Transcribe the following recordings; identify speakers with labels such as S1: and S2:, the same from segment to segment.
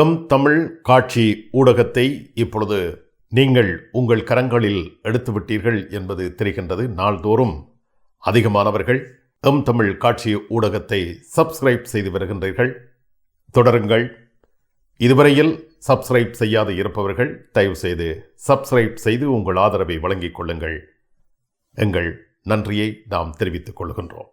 S1: M Tamil காட்சி ஊடகத்தை இப்பொழுது நீங்கள் உங்கள் கரங்களில் எடுத்துவிட்டீர்கள் என்பது தெரிகின்றது. நாள்தோறும் அதிகமானவர்கள் எம் தமிழ் காட்சி ஊடகத்தை சப்ஸ்கிரைப் செய்து வருகின்றீர்கள். தொடருங்கள். இதுவரையில் சப்ஸ்கிரைப் செய்யாது இருப்பவர்கள் தயவு செய்து சப்ஸ்கிரைப் செய்து உங்கள் ஆதரவை வழங்கிக் கொள்ளுங்கள். எங்கள் நன்றியை நாம் தெரிவித்துக் கொள்கின்றோம்.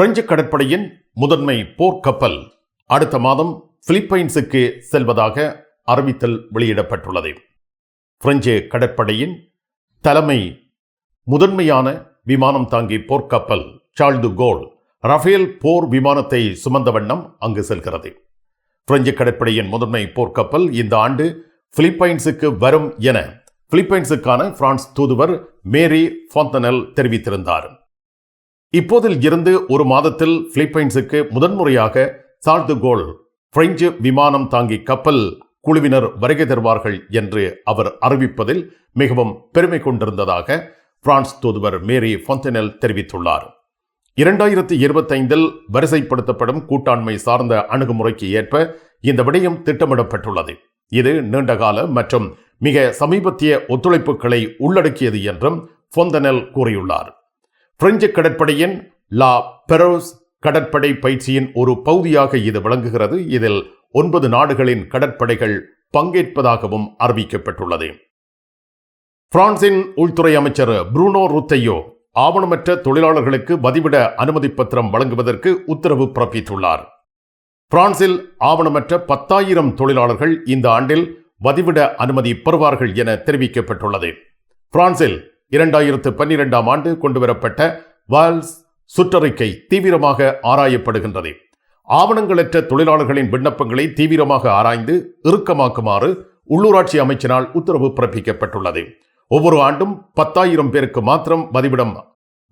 S1: பிரெஞ்சு கடற்படையின் முதன்மை போர்க்கப்பல் அடுத்த மாதம் பிலிப்பைன்ஸுக்கு செல்வதாக அறிவித்தல் வெளியிடப்பட்டுள்ளது. பிரெஞ்சு கடற்படையின் தலைமை முதன்மையான விமானம் தாங்கி போர்க்கப்பல் சார்ல்து கோல் ரஃபேல் போர் விமானத்தை சுமந்த வண்ணம் அங்கு செல்கிறது. பிரெஞ்சு கடற்படையின் முதன்மை போர்க்கப்பல் இந்த ஆண்டு பிலிப்பைன்ஸுக்கு வரும் என பிலிப்பைன்ஸுக்கான பிரான்ஸ் தூதுவர் மேரி ஃபாந்தனல் தெரிவித்திருந்தார். இப்போதில் இருந்து ஒரு மாதத்தில் பிலிப்பைன்ஸுக்கு முதன்முறையாக சார்து கோல் பிரெஞ்சு விமானம் தாங்கி கப்பல் குழுவினர் வருகை தருவார்கள் என்று அவர் அறிவிப்பதில் மிகவும் பெருமை கொண்டிருந்ததாக பிரான்ஸ் தூதுவர் மேரி ஃபொந்தனெல் தெரிவித்துள்ளார். இரண்டாயிரத்தி இருபத்தைந்தில் வரிசைப்படுத்தப்படும் கூட்டாண்மை சார்ந்த அணுகுமுறைக்கு ஏற்ப இந்த விடயம் திட்டமிடப்பட்டுள்ளது. இது நீண்டகால மற்றும் மிக சமீபத்திய ஒத்துழைப்புகளை உள்ளடக்கியது என்றும் ஃபொந்தனல் கூறியுள்ளார். பிரெஞ்சு கடற்படையின் லா பெரோஸ் கடற்படை பயிற்சியின் ஒரு பகுதியாக இது விளங்குகிறது. இதில் ஒன்பது நாடுகளின் கடற்படைகள் பங்கேற்பதாகவும் அறிவிக்கப்பட்டுள்ளது. பிரான்சின் உள்துறை அமைச்சர் புரூனோ ருத்தையோ ஆவணமற்ற தொழிலாளர்களுக்கு வதிவிட அனுமதி பத்திரம் வழங்குவதற்கு உத்தரவு பிறப்பித்துள்ளார். பிரான்சில் ஆவணமற்ற பத்தாயிரம் தொழிலாளர்கள் இந்த ஆண்டில் வதிவிட அனுமதி பெறுவார்கள் என தெரிவிக்கப்பட்டுள்ளது. பிரான்சில் இரண்டாயிரத்து பன்னிரெண்டாம் ஆண்டு கொண்டுவரப்பட்ட வால்ஸ் சுற்றறிக்கை தீவிரமாக ஆராயப்படுகின்றது. ஆவணங்களற்ற தொழிலாளர்களின் விண்ணப்பங்களை தீவிரமாக ஆராய்ந்து இறுக்கமாக்குமாறு உள்ளூராட்சி அமைச்சினால் உத்தரவு பிறப்பிக்கப்பட்டுள்ளது. ஒவ்வொரு ஆண்டும் பத்தாயிரம் பேருக்கு மாத்திரம் பதிவிடம்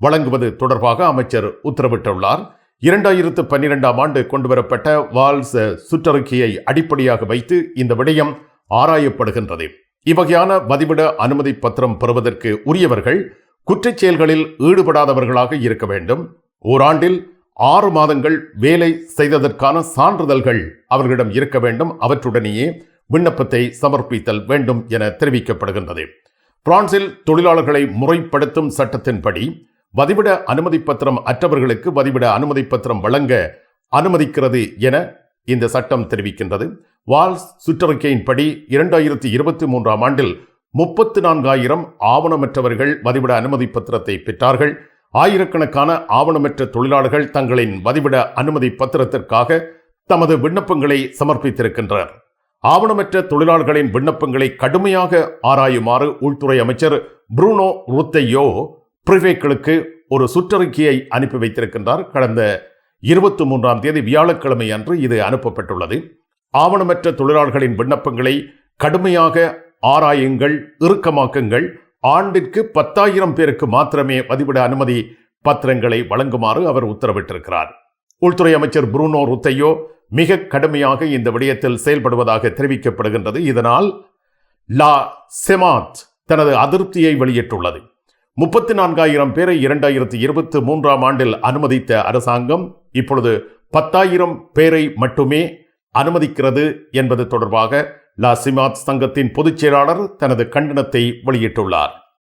S1: வழங்குவது தொடர்பாக அமைச்சர் உத்தரவிட்டுள்ளார். இரண்டாயிரத்து பன்னிரெண்டாம் ஆண்டு கொண்டுவரப்பட்ட வால்ஸ் சுற்றறிக்கையை அடிப்படையாக வைத்து இந்த விடயம் ஆராயப்படுகின்றது. இவ்வகையான வதிவிட அனுமதி பத்திரம் பெறுவதற்கு உரியவர்கள் குற்றச் செயல்களில் ஈடுபடாதவர்களாக இருக்க வேண்டும். ஓராண்டில் ஆறு மாதங்கள் வேலை செய்ததற்கான சான்றிதழ்கள் அவர்களிடம் இருக்க வேண்டும். அவற்றுடனேயே விண்ணப்பத்தை சமர்ப்பித்தல் வேண்டும் என தெரிவிக்கப்படுகின்றது. பிரான்சில் தொழிலாளர்களை முறைப்படுத்தும் சட்டத்தின்படி வதிவிட அனுமதி பத்திரம் அற்றவர்களுக்கு வதிவிட அனுமதி பத்திரம் வழங்க அனுமதிக்கிறது என இந்த சட்டம் தெரிவிக்கின்றது. வால்ஸ் சுற்றறிக்கையின்படி இரண்டாயிரத்தி இருபத்தி மூன்றாம் ஆண்டில் முப்பத்து நான்காயிரம் ஆவணமற்றவர்கள் வதிவிட அனுமதி பத்திரத்தை பெற்றார்கள். ஆயிரக்கணக்கான ஆவணமற்ற தொழிலாளர்கள் தங்களின் வதிவிட அனுமதி பத்திரத்திற்காக தமது விண்ணப்பங்களை சமர்ப்பித்திருக்கின்றனர். ஆவணமற்ற தொழிலாளர்களின் விண்ணப்பங்களை கடுமையாக ஆராயுமாறு உள்துறை அமைச்சர் புரூனோ ருத்தையோ பிரிவேக்களுக்கு ஒரு சுற்றறிக்கையை அனுப்பி வைத்திருக்கின்றார். கடந்த இருபத்தி மூன்றாம் தேதி வியாழக்கிழமை அன்று இது அனுப்பப்பட்டுள்ளது. ஆவணமற்ற தொழிலாளர்களின் விண்ணப்பங்களை கடுமையாக ஆராயுங்கள் இறுக்கமாக்குங்கள். ஆண்டிற்கு பத்தாயிரம் பேருக்கு மாத்திரமே பதிவிட அனுமதி பத்திரங்களை வழங்குமாறு அவர் உத்தரவிட்டிருக்கிறார். உள்துறை அமைச்சர் புரூனோ ருத்தையோ மிக கடுமையாக இந்த விடயத்தில் செயல்படுவதாக தெரிவிக்கப்படுகின்றது. இதனால் லா செமாத் தனது அதிருப்தியை வெளியிட்டுள்ளது. முப்பத்தி நான்காயிரம் பேரை இரண்டாயிரத்தி இருபத்தி மூன்றாம் ஆண்டில் அனுமதித்த அரசாங்கம் இப்பொழுது பத்தாயிரம் பேரை மட்டுமே அனுமதிக்கிறது என்பது தொடர்பாக லா சிமாத் சங்கத்தின் பொதுச் செயலாளர் தனது கண்டனத்தை வெளியிட்டுள்ளார்.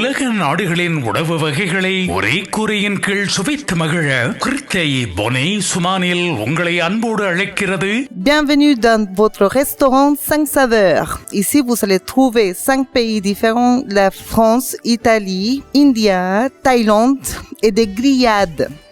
S2: உலக நாடுகளின் உணவு வகைகளை ஒரே கூரையின் கீழ் சுவைத்து மகிழ கிருத்தை பொனே சுமானில் உங்களை அன்போடு அழைக்கிறது
S3: Bienvenue dans votre restaurant 5 saveurs. Ici, vous allez trouver 5 pays différents, la France, Italie, India, Thaïlande et des grillades.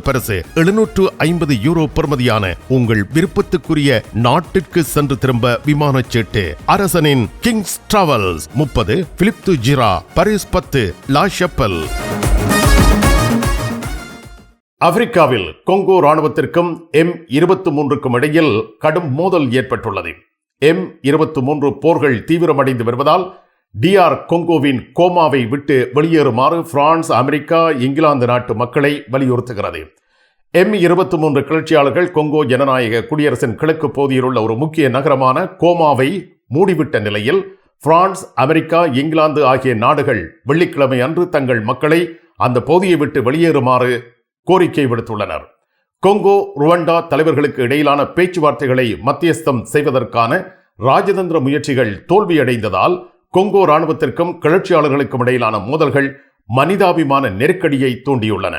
S1: பரிசு எழுநூற்று ஐம்பது யூரோ பெறுமதியான உங்கள் விருப்பத்துக்குரிய நாட்டிற்கு சென்று திரும்ப விமான சீட்டு. அரசனின் கிங்ஸ் டிராவல்ஸ் முப்பது பிலிப் து ஜிரா பரிஸ் பத்து லா ஷப்பல். ஆப்பிரிக்காவில் கொங்கோ ராணுவத்திற்கும் எம் இருபத்தி மூன்றுக்கும் இடையில் கடும் மோதல் ஏற்பட்டுள்ளது. எம் இருபத்தி மூன்று போர்கள் தீவிரமடைந்து வருவதால் டிஆர் கொங்கோவின் கோமாவை விட்டு வெளியேறுமாறு பிரான்ஸ் அமெரிக்கா இங்கிலாந்து நாட்டு மக்களை வலியுறுத்துகிறது. எம் இருபத்தி மூன்று கிளர்ச்சியாளர்கள் கொங்கோ ஜனநாயக குடியரசின் கிழக்கு பகுதியில் உள்ள ஒரு முக்கிய நகரமான கோமாவை மூடிவிட்ட நிலையில் பிரான்ஸ் அமெரிக்கா இங்கிலாந்து ஆகிய நாடுகள் வெள்ளிக்கிழமை அன்று தங்கள் மக்களை அந்த பகுதியை விட்டு வெளியேறுமாறு கோரிக்கை விடுத்துள்ளனர். கொங்கோ ருவண்டா தலைவர்களுக்கு இடையிலான பேச்சுவார்த்தைகளை மத்தியஸ்தம் செய்வதற்கான ராஜதந்திர முயற்சிகள் தோல்வியடைந்ததால் கொங்கோ ராணுவத்திற்கும் கிளர்ச்சியாளர்களுக்கும் இடையிலான மோதல்கள் மனிதாபிமான நெருக்கடியை தூண்டியுள்ளன.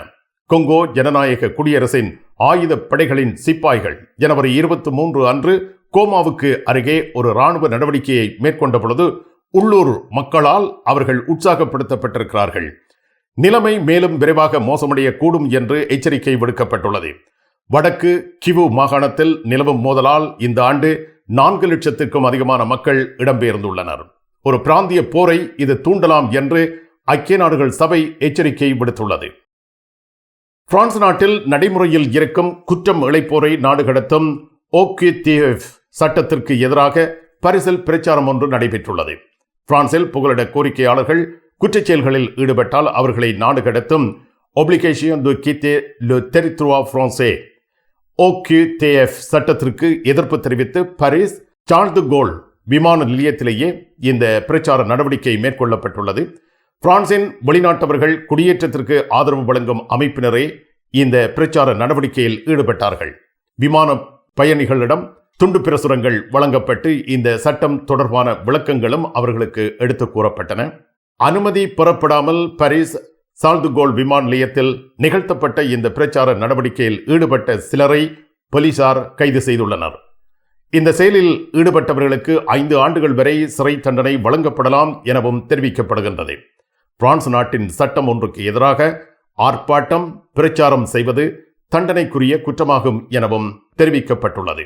S1: கொங்கோ ஜனநாயக குடியரசின் ஆயுத படைகளின் சிப்பாய்கள் ஜனவரி இருபத்தி மூன்று அன்று கோமாவுக்கு அருகே ஒரு ராணுவ நடவடிக்கையை மேற்கொண்ட பொழுது உள்ளூர் மக்களால் அவர்கள் உற்சாகப்படுத்தப்பட்டிருக்கிறார்கள். நிலைமை மேலும் விரைவாக மோசமடைய கூடும் என்று எச்சரிக்கை விடுக்கப்பட்டுள்ளது. வடக்கு கிவு மாகாணத்தில் நிலவும் மோதலால் இந்த ஆண்டு நான்கு லட்சத்திற்கும் அதிகமான மக்கள் இடம்பெயர்ந்துள்ளனர். ஒரு பிராந்திய போரை இது தூண்டலாம் என்று ஐக்கிய நாடுகள் சபை எச்சரிக்கை விடுத்துள்ளது. பிரான்ஸ் நாட்டில் நடைமுறையில் இருக்கும் குற்றம் இழைப்போரை நாடு கடத்தும் OQTF சட்டத்திற்கு எதிராக பரிசில் பிரச்சாரம் ஒன்று நடைபெற்றுள்ளது. பிரான்சில் புகலிட கோரிக்கையாளர்கள் குற்றச் செயல்களில் ஈடுபட்டால் அவர்களை நாடு கடத்தும் ஒப்ளிகேஷன் டு கித்தே சட்டத்திற்கு எதிர்ப்பு தெரிவித்து பாரிஸ் சார்ல்டு கோல் விமான நிலையத்திலேயே இந்த பிரச்சார நடவடிக்கை மேற்கொள்ளப்பட்டுள்ளது. பிரான்சின் வெளிநாட்டவர்கள் குடியேற்றத்திற்கு ஆதரவு வழங்கும் அமைப்பினரே இந்த பிரச்சார நடவடிக்கையில் ஈடுபட்டார்கள். விமான பயணிகளிடம் துண்டு பிரசுரங்கள் வழங்கப்பட்டு இந்த சட்டம் தொடர்பான விளக்கங்களும் அவர்களுக்கு எடுத்துக் கூறப்பட்டன. அனுமதி பெறப்படாமல் பாரிஸ் சால்துகோல் விமான நிலையத்தில் நிகழ்த்தப்பட்ட இந்த பிரச்சார நடவடிக்கையில் ஈடுபட்ட சிலரை போலீசார் கைது செய்துள்ளனர். இந்த செயலில் ஈடுபட்டவர்களுக்கு ஐந்து ஆண்டுகள் வரை சிறை தண்டனை வழங்கப்படலாம் எனவும் தெரிவிக்கப்படுகின்றது. பிரான்ஸ் நாட்டின் சட்டம் ஒன்றுக்கு எதிராக ஆர்ப்பாட்டம் பிரச்சாரம் செய்வது தண்டனைக்குரிய குற்றமாகும் எனவும் தெரிவிக்கப்பட்டுள்ளது.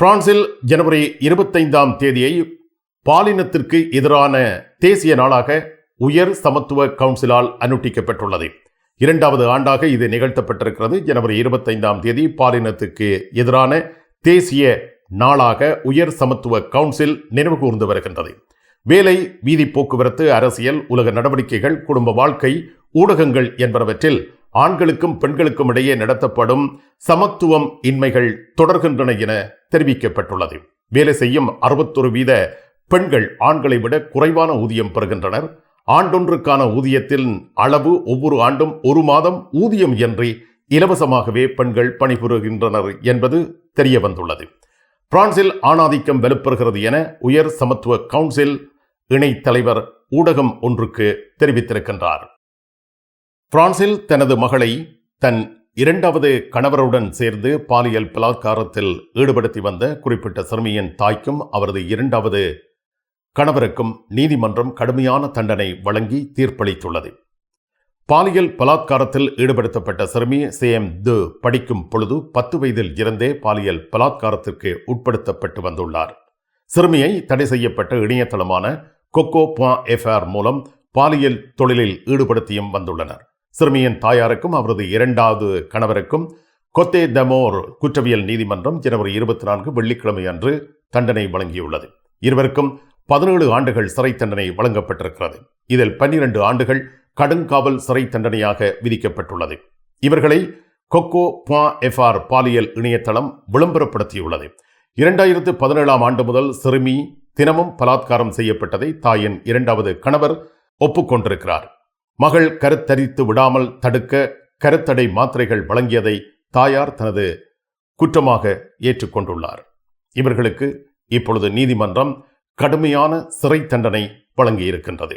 S1: பிரான்சில் ஜனவரி இருபத்தைந்தாம் தேதியை பாலினத்திற்கு எதிரான தேசிய நாளாக உயர் சமத்துவ கவுன்சிலால் அனுட்டிக்கப்பட்டுள்ளது. இரண்டாவது ஆண்டாக இது நிகழ்த்தப்பட்டிருக்கிறது. ஜனவரி இருபத்தைந்தாம் தேதி பாலினத்துக்கு எதிரான தேசிய நாளாக உயர் சமத்துவ கவுன்சில் நினைவு கூர்ந்து வருகின்றது. வேலை வீதி போக்குவரத்து அரசியல் உலக நடவடிக்கைகள் குடும்ப வாழ்க்கை ஊடகங்கள் என்பனவற்றில் ஆண்களுக்கும் பெண்களுக்கும் இடையே நடத்தப்படும் சமத்துவம் இன்மைகள் தொடர்கின்றன என தெரிவிக்கப்பட்டுள்ளது. வேலை செய்யும் அறுபத்தொரு வீத பெண்கள் ஆண்களை விட குறைவான ஊதியம் பெறுகின்றனர். ஆண்டொன்றுக்கான ஊதியத்தின் அளவு ஒவ்வொரு ஆண்டும் ஒரு மாதம் ஊதியம் இன்றி இலவசமாகவே பெண்கள் பணிபுரிகின்றனர் என்பது தெரிய வந்துள்ளது பிரான்சில் ஆணாதிக்கம் வலுப்பெறுகிறது என உயர் சமத்துவ கவுன்சில் இணைத் தலைவர் ஊடகம் ஒன்றுக்கு தெரிவித்திருக்கின்றார். பிரான்சில் தனது மகளை தன் இரண்டாவது கணவருடன் சேர்ந்து பாலியல் பலாத்காரத்தில் ஈடுபடுத்தி வந்த குறிப்பிட்ட சிறுமியின் தாய்க்கும் அவரது இரண்டாவது கணவருக்கும் நீதிமன்றம் கடுமையான தண்டனை வழங்கி தீர்ப்பளித்துள்ளது. பாலியல் பலாத்காரத்தில் ஈடுபடுத்தப்பட்ட சிறுமி சேம் து படிக்கும் பொழுது பத்து வயதில் இருந்தே பாலியல் பலாத்காரத்திற்கு உட்படுத்தப்பட்டு வந்துள்ளார். சிறுமியை தடை செய்யப்பட்ட இணையதளமான கொக்கோ பா எஃப்ஆர் மூலம் பாலியல் தொழிலில் ஈடுபடுத்தியும் வந்துள்ளனர். சிறுமியின் தாயாருக்கும் அவரது இரண்டாவது கணவருக்கும் கொத்தே தமோர் குற்றவியல் நீதிமன்றம் ஜனவரி இருபத்தி நான்கு வெள்ளிக்கிழமை அன்று தண்டனை வழங்கியுள்ளது. இருவருக்கும் பதினேழு ஆண்டுகள் சிறை தண்டனை வழங்கப்பட்டிருக்கிறது. இதில் பன்னிரண்டு ஆண்டுகள் கடுங்காவல் சிறை தண்டனையாக விதிக்கப்பட்டுள்ளது. இவர்களை கொக்கோ பா எஃப்ஆர் பாலியல் இணையதளம் விளம்பரப்படுத்தியுள்ளது. இரண்டாயிரத்து பதினேழாம் ஆண்டு முதல் சிறுமி தினமும் பலாத்காரம் செய்யப்பட்டதை தாயின் இரண்டாவது கணவர் ஒப்புக்கொண்டிருக்கிறார். மகள் கருத்தரித்து விடாமல் தடுக்க கருத்தடை மாத்திரைகள் வழங்கியதை தாயார் தனது குற்றமாக ஏற்றுக்கொண்டுள்ளார். இவர்களுக்கு இப்பொழுது நீதிமன்றம் கடுமையான சிறை தண்டனை வழங்கியிருக்கின்றது.